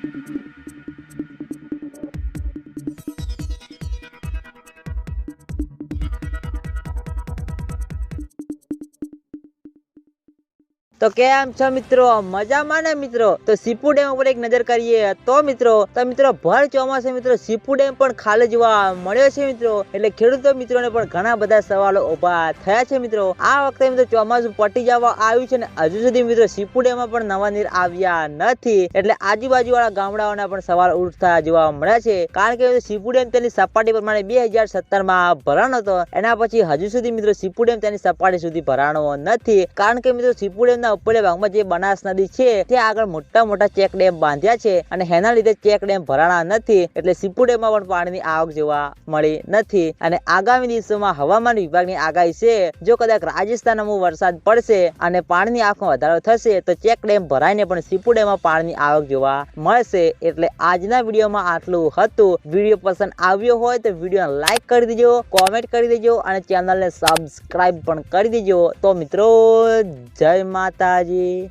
Thank you. તો કેમ છો મિત્રો? મજામાં ને મિત્રો? તો સીપુ ડેમ ઉપર એક નજર કરીએ તો મિત્રો તો મિત્રો ભર ચોમાસે મિત્રો, સીપુ ડેમ પણ ખાલી જોવા મળ્યો છે મિત્રો. એટલે ખેડૂતો મિત્રોને પણ ઘણા બધા સવાલો ઊભા થયા છે મિત્રો. આ વખતે મિત્રો ચોમાસું પટી જવા આવ્યું છે ને હજુ સુધી મિત્રો સીપુ ડેમમાં પણ નવા નીર આવ્યા નથી. એટલે આજુબાજુ વાળા ગામડાઓના પણ સવાલ ઉઠતા જોવા મળ્યા છે. કારણ કે સીપુ ડેમ તેની સપાટી પ્રમાણે બે હજાર સત્તરમાં ભરાણો હતો. એના પછી હજુ સુધી મિત્રો સીપુ ડેમ તેની સપાટી સુધી ભરાણો નથી. કારણ કે મિત્રો સીપુ ડેમના ઉપરના ભાગમાં જે બનાસ નદી છે, ત્યાં આગળ મોટા મોટા ચેક ડેમ બાંધ્યા છે અને એના લીધે ચેક ડેમ ભરાણા નથી એટલે સીપુ ડેમમાં પણ પાણીની આવક જોવા મળી નથી. અને આગામી દિવસોમાં હવામાન વિભાગની આગાહી છે, જો કદાચ રાજસ્થાનમાં વરસાદ પડશે અને પાણીની આવકમાં વધારો થશે, તો ચેક ડેમ ભરાઈને પણ સીપુ ડેમમાં પાણીની આવક જોવા મળશે. એટલે આજના વિડીયોમાં આટલું હતું. વીડિયો પસંદ આવ્યો હોય તો વીડિયો લાઈક કરી દેજો, કોમેન્ટ કરી દેજો અને ચેનલને સબસ્ક્રાઇબ પણ કરી દેજો. તો મિત્રો, જય માતાજી.